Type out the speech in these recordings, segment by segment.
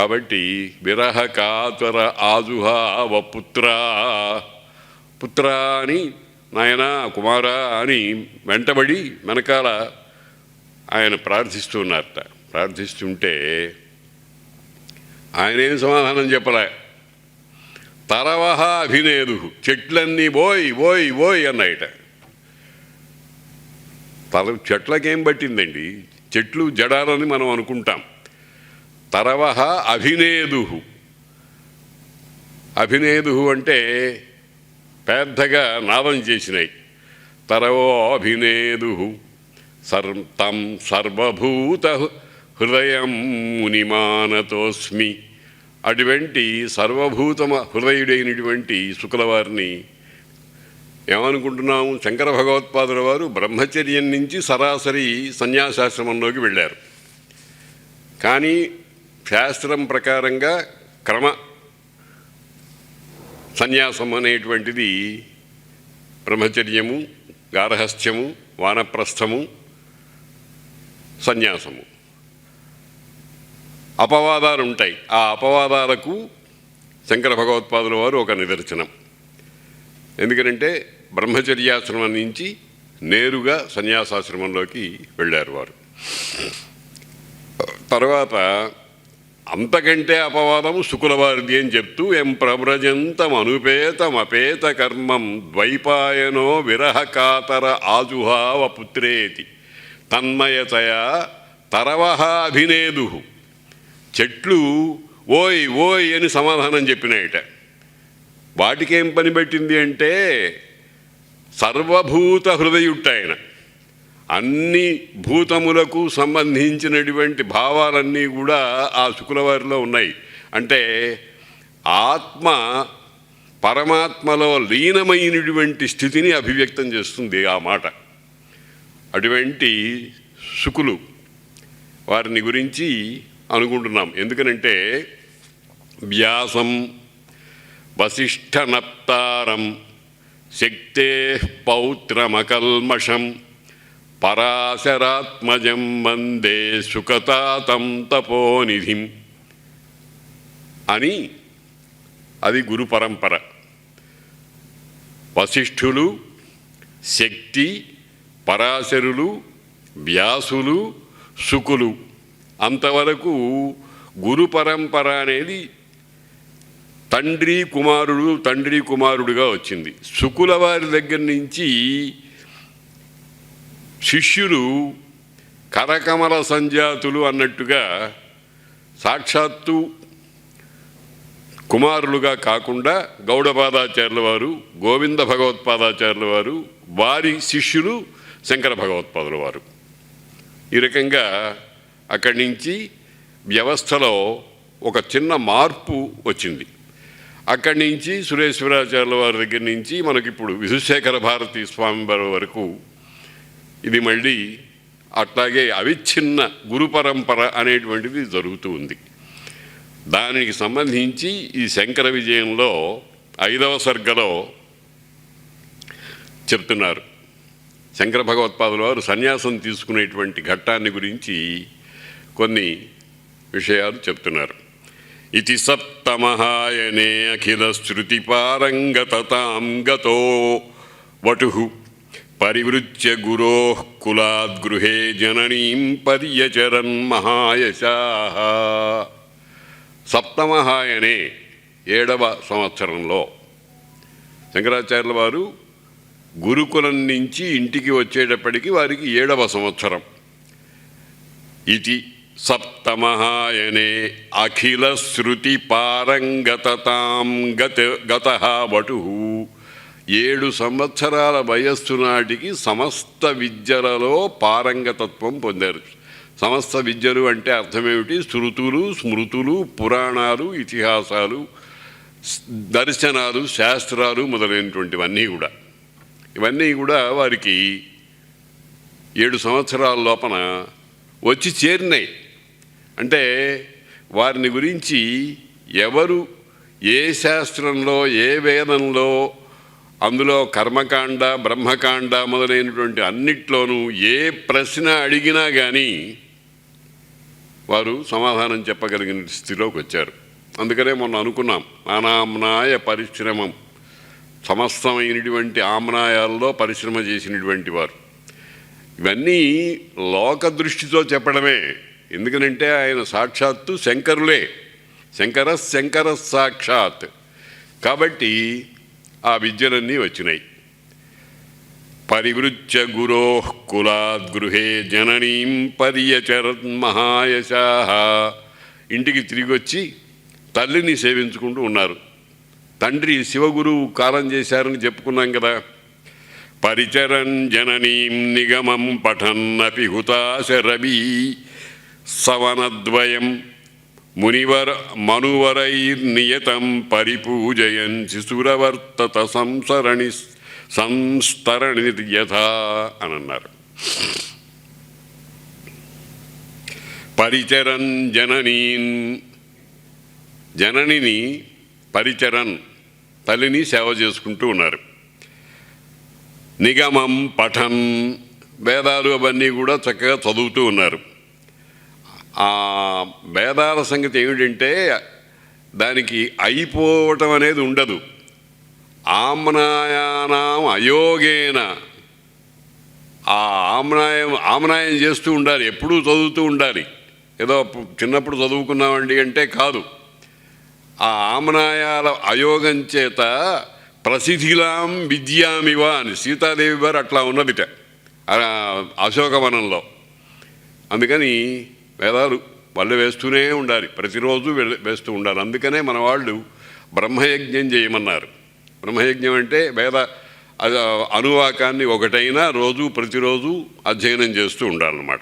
కాబట్టి విరహ కాతర ఆజుహావ పుత్ర. పుత్ర అని నాయన కుమార అని వెంటబడి వెనకాల ఆయన ప్రార్థిస్తున్నారట ప్రార్థిస్తుంటే ఆయన ఏం సమాధానం చెప్పలే? తరవహ అభినేదు చెట్లన్నీ బోయ్ బోయ్ బోయ్ అన్నాయట. తల చెట్లకేం పట్టిందండి? చెట్లు జడాలని మనం అనుకుంటాం. తరవహ అభినేదు. అభినేదు అంటే పెద్దగా నాదం చేసినాయి తరవో అభినేదు. సర్ తం సర్వభూత హృదయం మునిమానతోస్మి. అటువంటి సర్వభూతమ హృదయుడైనటువంటి శుక్లవారిని ఏమనుకుంటున్నాము? శంకర భగవత్పాదుల వారు బ్రహ్మచర్యం నుంచి సరాసరి సన్యాసాశ్రమంలోకి వెళ్ళారు. కానీ శాస్త్రం ప్రకారంగా క్రమ సన్యాసం అనేటువంటిది బ్రహ్మచర్యము గార్హస్థ్యము వానప్రస్థము సన్యాసము. అపవాదాలు ఉంటాయి ఆ అపవాదాలకు శంకర భగవత్పాదుల వారు ఒక నిదర్శనం. ఎందుకంటే బ్రహ్మచర్యాశ్రమం నుంచి నేరుగా సన్యాసాశ్రమంలోకి వెళ్ళారు వారు. తర్వాత అంతకంటే అపవాదము శుకులవారిది అని చెప్తూ ఎం ప్రవ్రజంతం అనుపేతం అపేత కర్మం ద్వైపాయనో విరహకాతర ఆజుహావ పుత్రేతి తన్మయతయా తరవహ అభినేదు. చెట్లు ఓయ్ ఓయ్ అని సమాధానం చెప్పినాయట. వాటికేం పని పెట్టింది అంటే సర్వభూత హృదయుట్టాయన. అన్ని భూతములకు సంబంధించినటువంటి భావాలన్నీ కూడా ఆ శుక్లవారిలో ఉన్నాయి. అంటే ఆత్మ పరమాత్మలో లీనమైనటువంటి స్థితిని అభివ్యక్తం చేస్తుంది ఆ మాట. అటువంటి శుకులు వారిని గురించి అనుకుంటున్నాం. ఎందుకనంటే వ్యాసం వశిష్ఠనప్తారం శక్తే పౌత్రమకల్మషం పరాశరాత్మజం వందే సుఖతాతం తపోనిధిం అని అది గురు పరంపర. వశిష్ఠులు శక్తి పరాశరులు వ్యాసులు శుకులు అంతవరకు గురు పరంపర అనేది తండ్రి కుమారుడు తండ్రి కుమారుడుగా వచ్చింది. శుకుల వారి దగ్గర నుంచి శిష్యులు కరకమల సంజాతులు అన్నట్టుగా సాక్షాత్తు కుమారులుగా కాకుండా గౌడపాదాచార్యుల వారు గోవింద భగవత్పాదాచార్యుల వారు వారి శిష్యులు శంకర భగవత్పాదుల వారు. ఈ రకంగా అక్కడి నుంచి వ్యవస్థలో ఒక చిన్న మార్పు వచ్చింది. అక్కడి నుంచి సురేశ్వరాచార్యుల వారి దగ్గర నుంచి మనకిప్పుడు విధుశేఖర భారతి స్వామి వారి వరకు ఇది మళ్ళీ అట్లాగే అవిచ్ఛిన్న గురు పరంపర అనేటువంటిది జరుగుతూ ఉంది. దానికి సంబంధించి ఈ శంకర విజయంలో ఐదవ సర్గలో చెప్తున్నారు. శంకర భగవత్పాదుల వారు సన్యాసం తీసుకునేటువంటి ఘట్టాన్ని గురించి కొన్ని విషయాలు చెప్తున్నారు. ఇది సప్తమహాయనే అఖిల శృతి పారంగతతాం గతో వటు పరివృత్య గురో కులాద్గృహే జననీం పర్యచరన్ మహాయశా. సప్తమహాయనే ఏడవ సంవత్సరంలో శంకరాచార్యుల వారు గురుకులం నుంచి ఇంటికి వచ్చేటప్పటికి వారికి ఏడవ సంవత్సరం. ఇది సప్తమహాయనే అఖిల శృతి పారంగతతాం గత గత వటు. ఏడు సంవత్సరాల వయస్సు నాటికి సమస్త విద్యలలో పారంగతత్వం పొందారు. సమస్త విద్యలు అంటే అర్థమేమిటి? శృతులు స్మృతులు పురాణాలు ఇతిహాసాలు దర్శనాలు శాస్త్రాలు మొదలైనటువంటివన్నీ కూడా. ఇవన్నీ కూడా వారికి ఏడు సంవత్సరాల లోపల వచ్చి చేరినాయి. అంటే వారిని గురించి ఎవరు ఏ శాస్త్రంలో ఏ వేదంలో అందులో కర్మకాండ బ్రహ్మకాండ మొదలైనటువంటి అన్నిట్లోనూ ఏ ప్రశ్న అడిగినా కానీ వారు సమాధానం చెప్పగలిగిన స్థితిలోకి వచ్చారు. అందుకనే మొన్న అనుకున్నాం నానామ్నాయ పరిశ్రమం సమస్తమైనటువంటి ఆమ్నాయాల్లో పరిశ్రమ చేసినటువంటి వారు. ఇవన్నీ లోక దృష్టితో చెప్పడమే. ఎందుకనంటే ఆయన సాక్షాత్తు శంకరులే. శంకర శంకర సాక్షాత్. కాబట్టి ఆ విద్యలన్నీ వచ్చినాయి. పరివృత్య గురో కులాద్గృహే జననీం పర్యచరత్ మహాయశా. ఇంటికి తిరిగి వచ్చి తల్లిని సేవించుకుంటూ ఉన్నారు. తండ్రి శివగురువు కాలం చేశారని చెప్పుకున్నాం కదా. పరిచరన్ జననీం నిగమం పఠన్నపి హుతాశరవీ సవనద్వయం మునివర మనువరైర్నియతం పరిపూజయన్ శిశురవర్తత సంసరణి సంస్తరణి యథా అని అన్నారు పరిచరన్ జననీన్ జననిని పరిచరన్ తల్లిని సేవ చేసుకుంటూ ఉన్నారు. నిగమం పఠన్ వేదాలు అవన్నీ కూడా చక్కగా చదువుతూ ఉన్నారు. ఆ భేదాల సంగతి ఏమిటంటే దానికి అయిపోవటం అనేది ఉండదు. ఆమ్నాయానం అయోగేన. ఆ ఆమ్నాయం ఆమ్నాయం చేస్తూ ఉండాలి ఎప్పుడూ చదువుతూ ఉండాలి. ఏదో చిన్నప్పుడు చదువుకున్నామండి అంటే కాదు. ఆ ఆమ్నాయాల అయోగం చేత ప్రసిద్ధిలాం విద్యామివ అని సీతాదేవి వారు అట్లా ఉన్నదిట అశోకవనంలో. అందుకని వేదాలు వాళ్ళు వేస్తూనే ఉండాలి. ప్రతిరోజు వేస్తూ ఉండాలి. అందుకనే మన వాళ్ళు బ్రహ్మయజ్ఞం చేయమన్నారు. బ్రహ్మయజ్ఞం అంటే వేద అనువాకాన్ని ఒకటైనా రోజు ప్రతిరోజు అధ్యయనం చేస్తూ ఉండాలన్నమాట.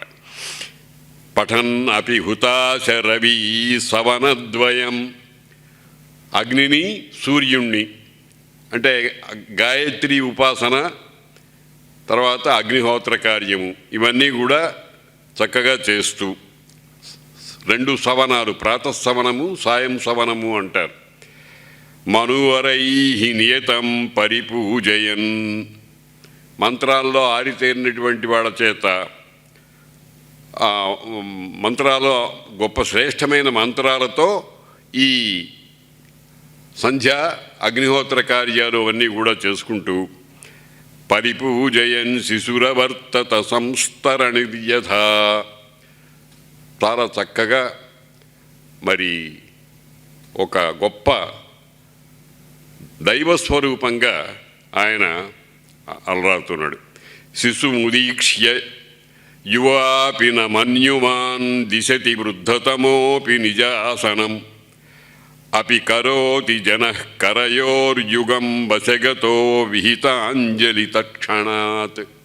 పఠన్ అపి హుతాశరవీ సవనద్వయం అగ్నిని సూర్యుణ్ణి అంటే గాయత్రి ఉపాసన తర్వాత అగ్నిహోత్ర కార్యము ఇవన్నీ కూడా చక్కగా చేస్తూ రెండు సవనాలు ప్రాతఃసవనము సాయం సవనము అంటారు. మనువరై నియతం పరిపూజయన్. మంత్రాల్లో ఆరితేరినటువంటి వాళ్ళ చేత ఆ, మంత్రాలు గొప్ప శ్రేష్టమైన మంత్రాలతో ఈ సంధ్య అగ్నిహోత్ర కార్యాలు అవన్నీ కూడా చేసుకుంటూ పరిపూజయన్ శిశురవర్తత సంస్తరణి యథా చాలా చక్కగా మరి ఒక గొప్ప దైవస్వరూపంగా ఆయన అలరాడుతున్నాడు శిశుముదీక్ష్య యువాపి న మన్యుమాన్ దిశతి వృద్ధతమోపి నిజాసనం. అపి కరోతి జన కరయోర్యుగం వశగతో విహితాంజలి తక్షణాత్.